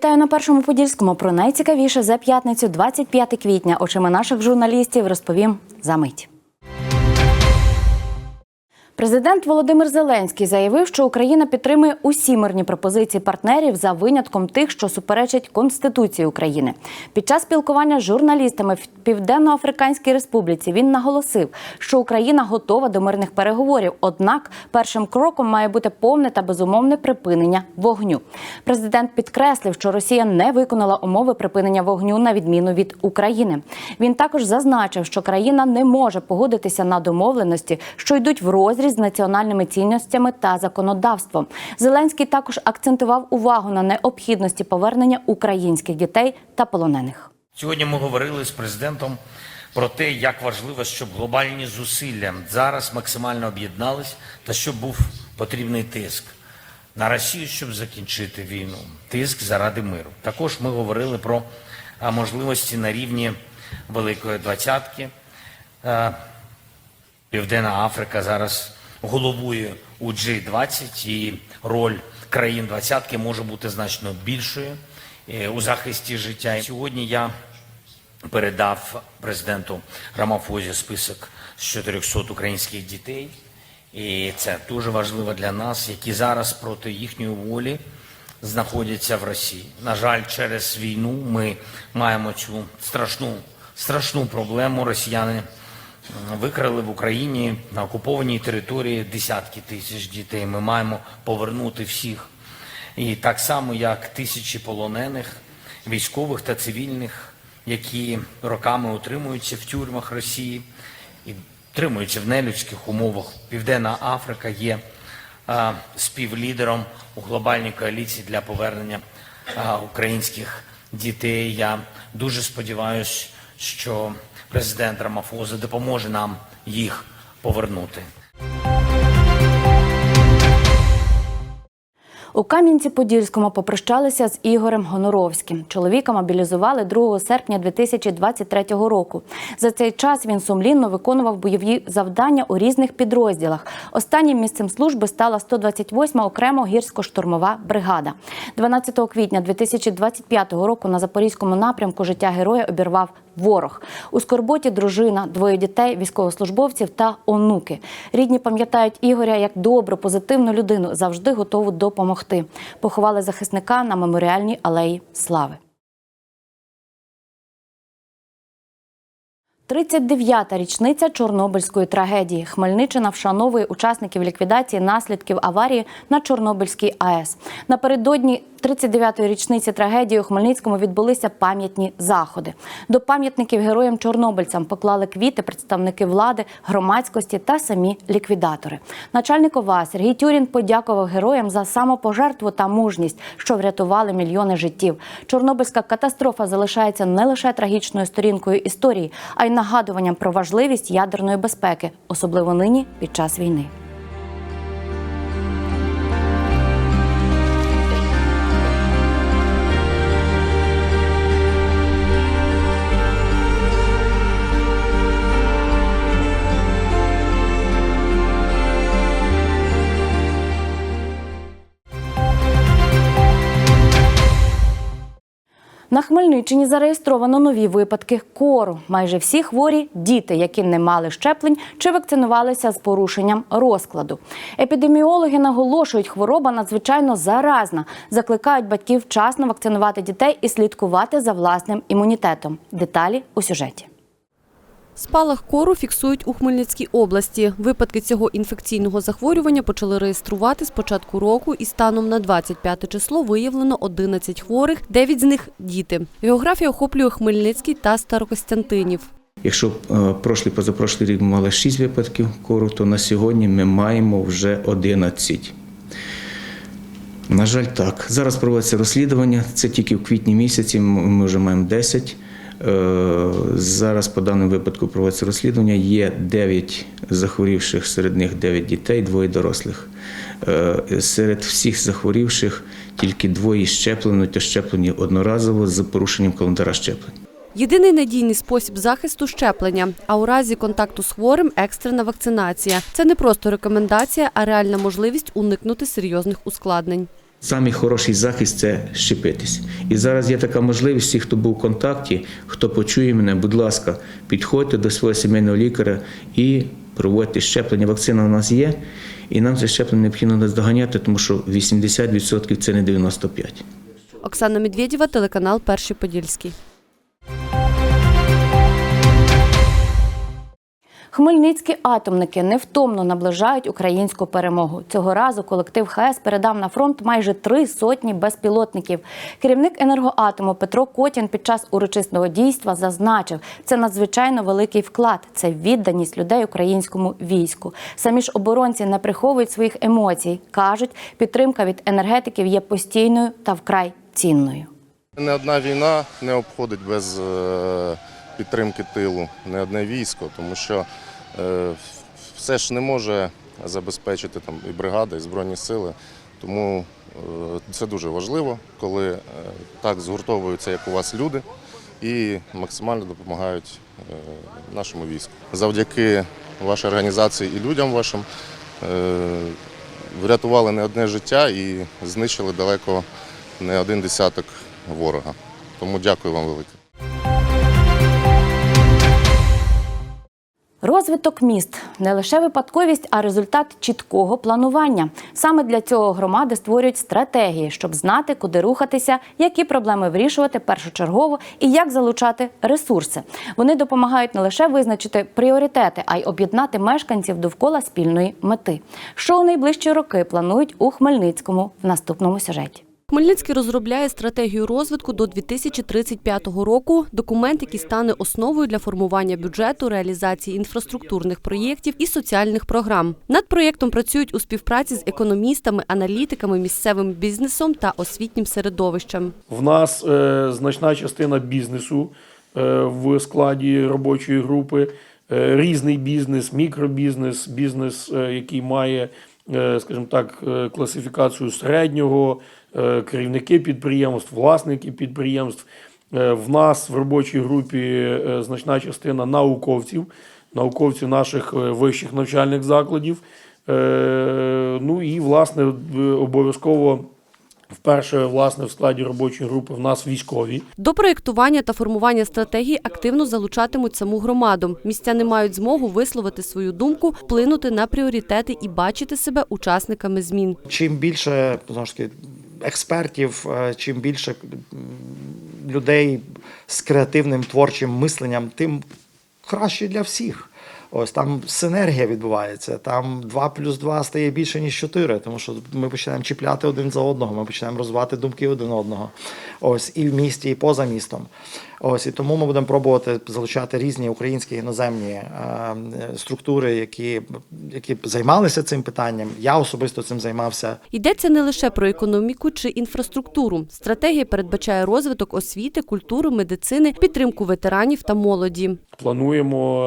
Вітаю на першому подільському. Про найцікавіше за п'ятницю, 25 квітня. Очима наших журналістів розповім за мить. Президент Володимир Зеленський заявив, що Україна підтримує усі мирні пропозиції партнерів за винятком тих, що суперечать Конституції України. Під час спілкування з журналістами в Південно-Африканській Республіці він наголосив, що Україна готова до мирних переговорів. Однак першим кроком має бути повне та безумовне припинення вогню. Президент підкреслив, що Росія не виконала умови припинення вогню на відміну від України. Він також зазначив, що країна не може погодитися на домовленості, що йдуть в розріз з національними цінностями та законодавством. Зеленський також акцентував увагу на необхідності повернення українських дітей та полонених. Сьогодні ми говорили з президентом про те, як важливо, щоб глобальні зусилля зараз максимально об'єднались та щоб був потрібний тиск на Росію, щоб закінчити війну. Тиск заради миру. Також ми говорили про можливості на рівні Великої Двадцятки. Південна Африка зараз головує у G20 і роль країн двадцятки може бути значно більшою е, у захисті життя. Сьогодні я передав президенту Рамафозі список з 400 українських дітей. І це дуже важливо для нас, які зараз проти їхньої волі знаходяться в Росії. На жаль, через війну ми маємо цю страшну, страшну проблему. Росіяни викрали в Україні на окупованій території десятки тисяч дітей. Ми маємо повернути всіх. І так само, як тисячі полонених, військових та цивільних, які роками утримуються в тюрмах Росії і утримуються в нелюдських умовах. Південна Африка є а, співлідером у глобальній коаліції для повернення а, українських дітей. Я дуже сподіваюся, що президент Рамафоза допоможе нам їх повернути. У Кам'янці-Подільському попрощалися з Ігорем Гоноровським. Чоловіка мобілізували 2 серпня 2023 року. За цей час він сумлінно виконував бойові завдання у різних підрозділах. Останнім місцем служби стала 128-ма окремо гірсько-штурмова бригада. 12 квітня 2025 року на запорізькому напрямку життя героя обірвав ворог. У скорботі дружина, двоє дітей, військовослужбовців та онуки. Рідні пам'ятають Ігоря як добру, позитивну людину, завжди готову допомогти. Поховали захисника на меморіальній алеї Слави. 39-та річниця Чорнобильської трагедії. Хмельниччина вшановує учасників ліквідації наслідків аварії на Чорнобильській АЕС. Напередодні 39-ї річниці трагедії у Хмельницькому відбулися пам'ятні заходи. До пам'ятників героям чорнобильцям поклали квіти представники влади, громадськості та самі ліквідатори. Начальник ОВА Сергій Тюрін подякував героям за самопожертву та мужність, що врятували мільйони життів. Чорнобильська катастрофа залишається не лише трагічною сторінкою історії, а й нагадуванням про важливість ядерної безпеки, особливо нині під час війни. На Хмельниччині зареєстровано нові випадки кору. Майже всі хворі діти, які не мали щеплень чи вакцинувалися з порушенням розкладу. Епідеміологи наголошують, хвороба надзвичайно заразна. Закликають батьків вчасно вакцинувати дітей і слідкувати за власним імунітетом. Деталі у сюжеті. Спалах кору фіксують у Хмельницькій області. Випадки цього інфекційного захворювання почали реєструвати з початку року і станом на 25 число виявлено 11 хворих, 9 з них – діти. Географія охоплює Хмельницький та Старокостянтинів. Якщо е, прошлий позапрошлий рік ми мали 6 випадків кору, то на сьогодні ми маємо вже 11. На жаль, так. Зараз проводиться розслідування. Це тільки в квітні місяці. Ми вже маємо 10. Е, Зараз по даному випадку проводиться розслідування. Є 9 захворівших, серед них 9 дітей, двоє дорослих. Е, Серед всіх захворівших тільки двоє щеплено, то щеплені одноразово з порушенням календаря щеплень. Єдиний надійний спосіб захисту – щеплення, а у разі контакту з хворим – екстрена вакцинація. Це не просто рекомендація, а реальна можливість уникнути серйозних ускладнень. Самий хороший захист це щепитись. І зараз є така можливість, всі, хто був в контакті, хто почує мене, будь ласка, підходьте до свого сімейного лікаря і проводьте щеплення. Вакцина у нас є, і нам це щеплення необхідно наздоганяти, тому що 80% це не 95%. Оксана Медведєва, телеканал Перший Подільський. Хмельницькі атомники невтомно наближають українську перемогу. Цього разу колектив ХС передав на фронт майже три сотні безпілотників. Керівник енергоатому Петро Котін під час урочисного дійства зазначив, це надзвичайно великий вклад, це відданість людей українському війську. Самі ж оборонці не приховують своїх емоцій. кажуть, підтримка від енергетиків є постійною та вкрай цінною. Не одна війна не обходить без е, підтримки тилу, не одне військо, тому що все ж не може забезпечити там і бригада, і збройні сили. Тому е, це дуже важливо, коли е, так згуртовуються, як у вас люди, і максимально допомагають е, нашому війську. Завдяки вашій організації і людям вашим е, врятували не одне життя і знищили далеко не один десяток ворога. Тому дякую вам велике. Розвиток міст не лише випадковість, а результат чіткого планування. Саме для цього громади створюють стратегії, щоб знати, куди рухатися, які проблеми вирішувати першочергово і як залучати ресурси. Вони допомагають не лише визначити пріоритети, а й об'єднати мешканців довкола спільної мети. Що у найближчі роки планують у Хмельницькому в наступному сюжеті. Хмельницький розробляє стратегію розвитку до 2035 року. Документ, який стане основою для формування бюджету, реалізації інфраструктурних проєктів і соціальних програм. Над проєктом працюють у співпраці з економістами, аналітиками, місцевим бізнесом та освітнім середовищем. В нас е, значна частина бізнесу е, в складі робочої групи, е, різний бізнес, мікробізнес, бізнес, е, який має, е, скажімо так, класифікацію середнього, керівники підприємств, власники підприємств. Е, В нас в робочій групі е, значна частина науковців, науковців наших е, вищих навчальних закладів. Е, Ну і власне обов'язково Вперше, власне, в складі робочої групи в нас військові. До проєктування та формування стратегії активно залучатимуть саму громаду. Містяни мають змогу висловити свою думку, вплинути на пріоритети і бачити себе учасниками змін. чим більше знову ж таки, експертів, е, чим більше людей з креативним творчим мисленням, тим краще для всіх. Ось там синергія відбувається. Там 2 плюс 2 стає більше, ніж 4, тому що ми починаємо чіпляти один за одного, ми починаємо розвивати думки один одного. Ось і в місті, і поза містом. Ось і тому ми будемо пробувати залучати різні українські іноземні е, структури, які, які займалися цим питанням. Я особисто цим займався. Йдеться не лише про економіку чи інфраструктуру. Стратегія передбачає розвиток освіти, культури, медицини, підтримку ветеранів та молоді. Плануємо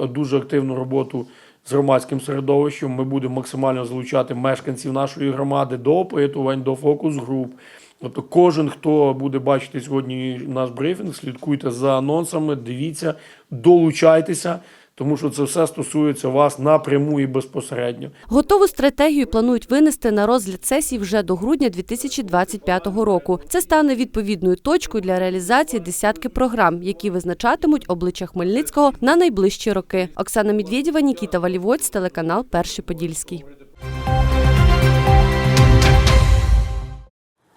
е, е, дуже активну роботу з громадським середовищем. Ми будемо максимально залучати мешканців нашої громади до опитувань, до фокус-груп. Тобто, кожен, хто буде бачити сьогодні наш брифінг, слідкуйте за анонсами, дивіться, долучайтеся, тому що це все стосується вас напряму і безпосередньо. Готову стратегію планують винести на розгляд сесії вже до грудня 2025 року. Це стане відповідною точкою для реалізації десятки програм, які визначатимуть обличчя Хмельницького на найближчі роки. Оксана Медведєва, Нікіта Валівоць, телеканал Перший Подільський.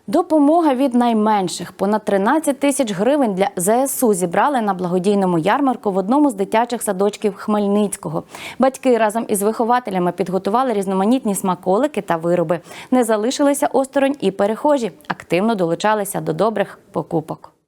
Допомога від найменших понад 13 тисяч гривень для ЗСУ зібрали на благодійному ярмарку в одному з дитячих садочків Хмельницького. Батьки разом із вихователями підготували різноманітні смаколики та вироби. Не залишилися осторонь і перехожі. Активно долучалися до добрих покупок.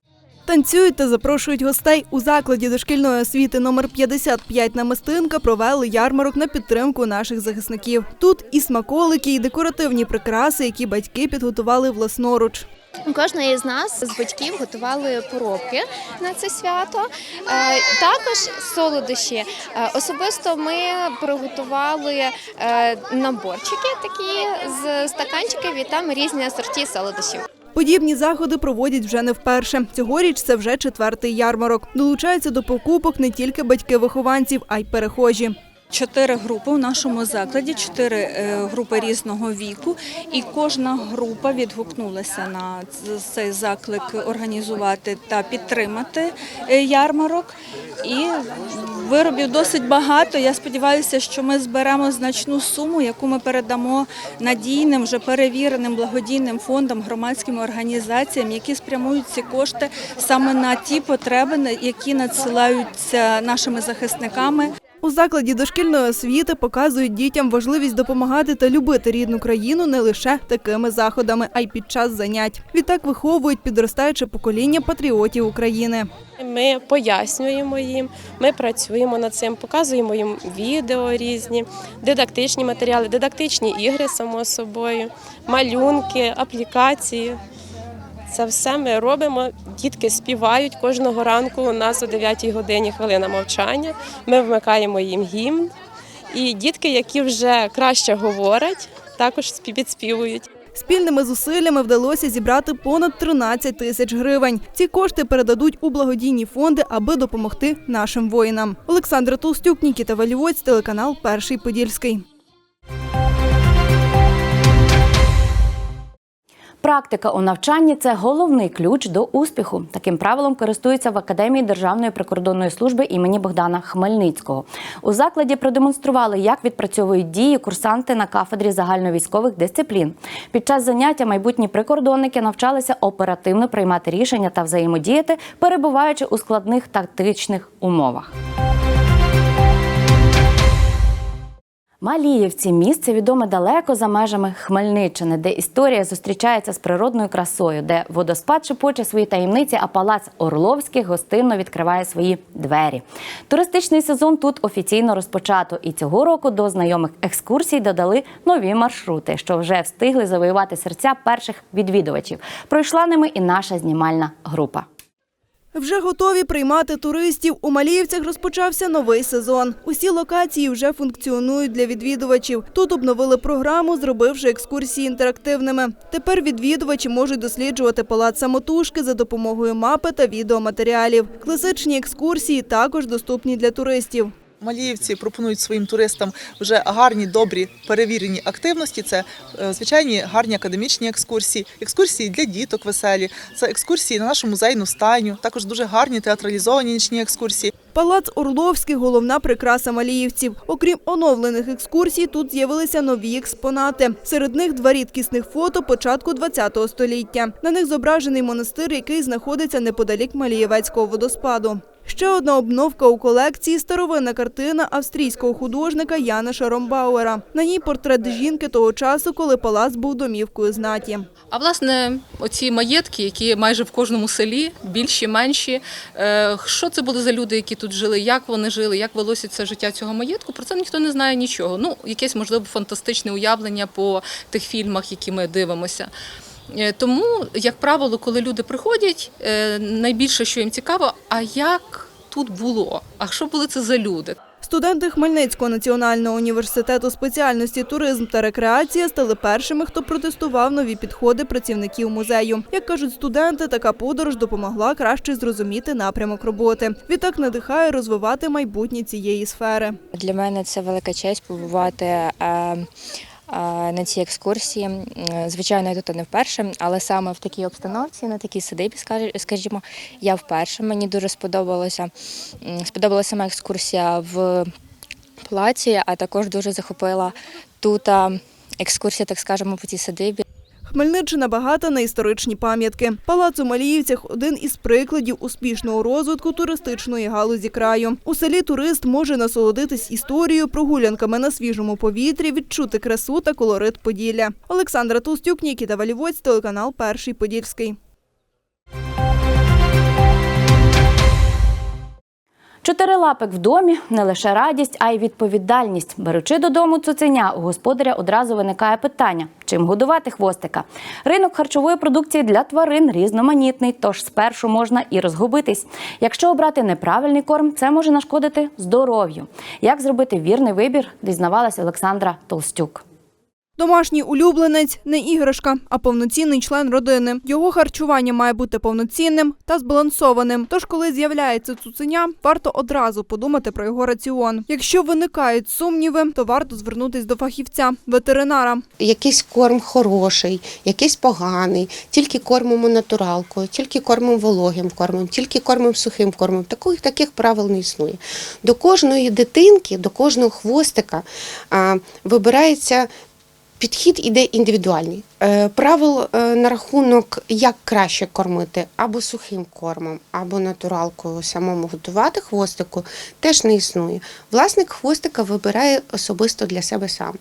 Танцюють та запрошують гостей у закладі дошкільної освіти номер 55 на Мистинка провели ярмарок на підтримку наших захисників. Тут і смаколики, і декоративні прикраси, які батьки підготували власноруч. У кожної з нас з батьків готували поробки на це свято. Е, Також солодощі. Е, Особисто ми приготували е, наборчики такі з стаканчиків і там різні асорті солодощів. Подібні заходи проводять вже не вперше. Цьогоріч це вже четвертий ярмарок. Долучаються до покупок не тільки батьки вихованців, а й перехожі. Чотири групи у нашому закладі, чотири е, групи різного віку, і кожна група відгукнулася на цей заклик організувати та підтримати е, ярмарок. І виробів досить багато. Я сподіваюся, що ми зберемо значну суму, яку ми передамо надійним, вже перевіреним благодійним фондам, громадським організаціям, які спрямують ці кошти саме на ті потреби, які надсилаються нашими захисниками. У закладі дошкільної освіти показують дітям важливість допомагати та любити рідну країну не лише такими заходами, а й під час занять. Відтак виховують підростаюче покоління патріотів України. Ми пояснюємо їм, ми працюємо над цим, показуємо їм відео різні, дидактичні матеріали, дидактичні ігри, само собою, малюнки, аплікації. Це все ми робимо. Дітки співають кожного ранку. У нас о 9 годині хвилина мовчання. Ми вмикаємо їм гімн. І дітки, які вже краще говорять, також спі- підспівують. Спільними зусиллями вдалося зібрати понад 13 тисяч гривень. Ці кошти передадуть у благодійні фонди, аби допомогти нашим воїнам. Олександра Толстюк, Нікіта Валівоць, телеканал Перший Подільський. Практика у навчанні це головний ключ до успіху. Таким правилом користуються в Академії Державної прикордонної служби імені Богдана Хмельницького. У закладі продемонстрували, як відпрацьовують дії курсанти на кафедрі загальновійськових дисциплін. Під час заняття майбутні прикордонники навчалися оперативно приймати рішення та взаємодіяти, перебуваючи у складних тактичних умовах. Маліївці місце відоме далеко за межами Хмельниччини, де історія зустрічається з природною красою, де водоспад шепоче свої таємниці, а палац Орловських гостинно відкриває свої двері. Туристичний сезон тут офіційно розпочато, і цього року до знайомих екскурсій додали нові маршрути, що вже встигли завоювати серця перших відвідувачів. Пройшла ними і наша знімальна група. Вже готові приймати туристів. У Маліївцях розпочався новий сезон. Усі локації вже функціонують для відвідувачів. Тут обновили програму, зробивши екскурсії інтерактивними. Тепер відвідувачі можуть досліджувати палац самотужки за допомогою мапи та відеоматеріалів. Класичні екскурсії також доступні для туристів. Маліївці пропонують своїм туристам вже гарні, добрі, перевірені активності. Це е, звичайні гарні академічні екскурсії, екскурсії для діток веселі, це екскурсії на нашу музейну стайню, також дуже гарні театралізовані нічні екскурсії. Палац Орловський – головна прикраса маліївців. Окрім оновлених екскурсій, тут з'явилися нові експонати. Серед них два рідкісних фото початку ХХ століття. На них зображений монастир, який знаходиться неподалік Малієвецького водоспаду. Ще одна обновка у колекції – старовинна картина австрійського художника Яна Шаромбауера. На ній портрет жінки того часу, коли палац був домівкою знаті. А власне, оці маєтки, які майже в кожному селі, більші, менші. е, Що це були за люди, які тут жили, як вони жили, як велося це життя цього маєтку? Про це ніхто не знає нічого. Ну, якесь можливо фантастичне уявлення по тих фільмах, які ми дивимося. Е, Тому, як правило, коли люди приходять, е, найбільше, що їм цікаво, а як тут було? А що були це за люди? Студенти Хмельницького національного університету спеціальності туризм та рекреація стали першими, хто протестував нові підходи працівників музею. Як кажуть студенти, така подорож допомогла краще зрозуміти напрямок роботи. Відтак надихає розвивати майбутнє цієї сфери. Для мене це велика честь побувати е, на цій екскурсії. Звичайно, я тут не вперше, але саме в такій обстановці, на такій садибі, скаж- скажімо, я вперше. Мені дуже сподобалося. Сподобалася сама екскурсія в плаці, а також дуже захопила тут екскурсія, так скажемо, по цій садибі. Хмельниччина багата на історичні пам'ятки. Палац у Маліївцях – один із прикладів успішного розвитку туристичної галузі краю. У селі турист може насолодитись історією, прогулянками на свіжому повітрі, відчути красу та колорит Поділля. Олександра Толстюк, Нікіта Валівоць, телеканал Перший Подільський. Чотирилапик в домі не лише радість, а й відповідальність. Беручи додому цуценя, у господаря одразу виникає питання: чим годувати хвостика. Ринок харчової продукції для тварин різноманітний, тож спершу можна і розгубитись. Якщо обрати неправильний корм, це може нашкодити здоров'ю. Як зробити вірний вибір, дізнавалась Олександра Толстюк. Домашній улюбленець не іграшка, а повноцінний член родини. Його харчування має бути повноцінним та збалансованим. Тож, коли з'являється цуценя, варто одразу подумати про його раціон. Якщо виникають сумніви, то варто звернутись до фахівця, ветеринара. якийсь корм хороший, якийсь поганий, тільки кормимо натуралкою, тільки кормимо вологим кормом, тільки кормимо сухим кормом. Таких, таких правил не існує. До кожної дитинки, до кожного хвостика вибирається. Підхід іде індивідуальний. Е, правил е, на рахунок, як краще кормити, або сухим кормом, або натуралкою самому готувати хвостику, теж не існує. Власник хвостика вибирає особисто для себе сам,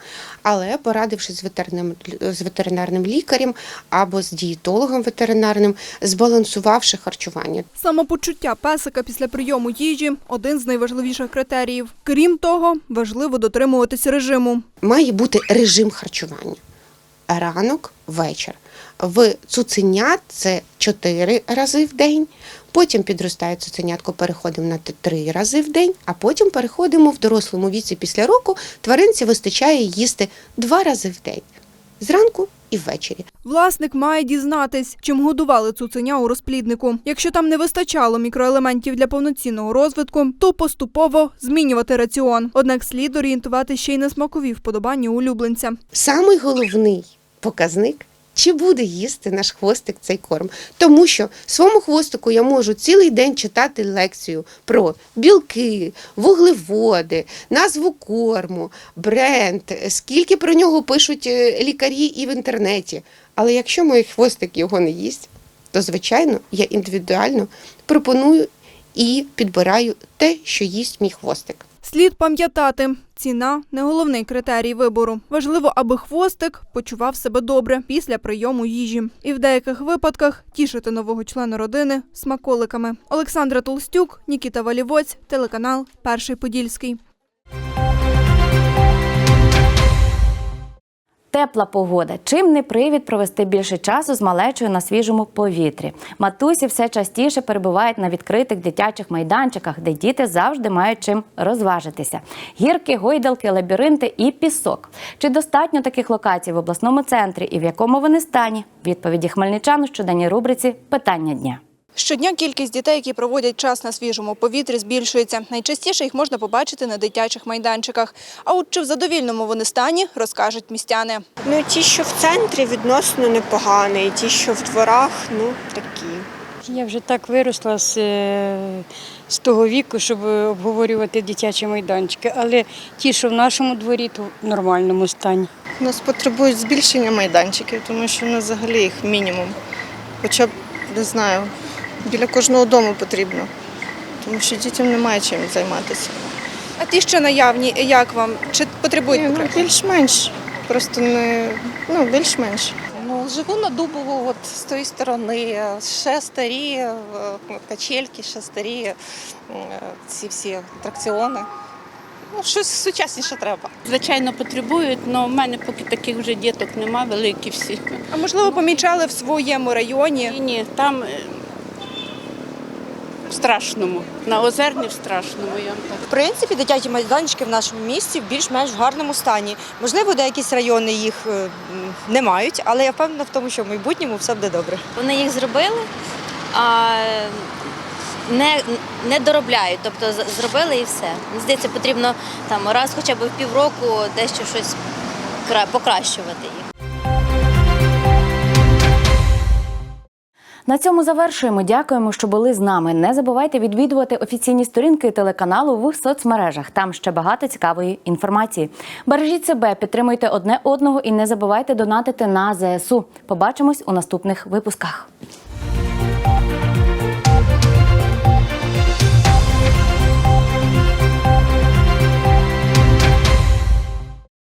але порадившись з ветеринарним, з ветеринарним лікарем або з дієтологом ветеринарним, збалансувавши харчування. Самопочуття песика після прийому їжі один з найважливіших критеріїв. Крім того, важливо дотримуватись режиму. має бути режим харчування. Ранок, вечір. В цуценят це 4 рази в день. Потім підростає цуценятко, переходимо на 3 рази в день, а потім переходимо в дорослому віці після року. Тваринці вистачає їсти 2 рази в день зранку і ввечері. Власник має дізнатись, чим годували цуценя у розпліднику. Якщо там не вистачало мікроелементів для повноцінного розвитку, то поступово змінювати раціон. Однак слід орієнтувати ще й на смакові вподобання улюбленця. Самий головний показник. Чи буде їсти наш хвостик цей корм? Тому що своєму хвостику я можу цілий день читати лекцію про білки, вуглеводи, назву корму, бренд, скільки про нього пишуть е, лікарі і в інтернеті. Але якщо мій хвостик його не їсть, то звичайно я індивідуально пропоную і підбираю те, що їсть мій хвостик. Слід пам'ятати, ціна не головний критерій вибору. Важливо, аби хвостик почував себе добре після прийому їжі. І в деяких випадках тішити нового члена родини смаколиками. Олександра Толстюк, Нікіта Валівоць, телеканал Перший Подільський. Тепла погода. Чим не привід провести більше часу з малечою на свіжому повітрі. Матусі все частіше перебувають на відкритих дитячих майданчиках, де діти завжди мають чим розважитися. Гірки, гойдалки, лабіринти і пісок. Чи достатньо таких локацій в обласному центрі і в якому вони стані? Відповіді хмельничан у щоденній рубриці Питання дня. Щодня кількість дітей, які проводять час на свіжому повітрі, збільшується. Найчастіше їх можна побачити на дитячих майданчиках. А от чи в задовільному вони стані, розкажуть містяни. Ну, ті, що в центрі, відносно непогані, ті, що в дворах, ну такі. Я вже так виросла з, е, з того віку, щоб обговорювати дитячі майданчики. Але ті, що в нашому дворі, то в нормальному стані. У нас потребують збільшення майданчиків, тому що в нас взагалі їх мінімум. Хоча б, не знаю, біля кожного дому потрібно, тому що дітям немає чим займатися. А ті, що наявні, як вам? Чи потребують Ні, ну, більш-менш. Просто не ну, більш-менш. Ну, живу на Дубову, от з тої сторони. Ще старі е, качельки, ще старі е, ці всі атракціони. Ну, щось сучасніше треба. Звичайно, потребують, але в мене поки таких вже діток нема, великі всі. А можливо, помічали в своєму районі? Ні, ні, там е, в страшному. На озерні в страшному. Я так. В принципі, дитячі майданчики в нашому місті в більш-менш в гарному стані. Можливо, деякі райони їх е, не мають, але я впевнена в тому, що в майбутньому все буде добре. Вони їх зробили, а не, не доробляють, тобто зробили і все. Мені здається, потрібно там раз хоча б в півроку дещо щось покращувати їх. На цьому завершуємо. Дякуємо, що були з нами. Не забувайте відвідувати офіційні сторінки телеканалу в соцмережах. Там ще багато цікавої інформації. Бережіть себе, підтримуйте одне одного і не забувайте донатити на ЗСУ. Побачимось у наступних випусках.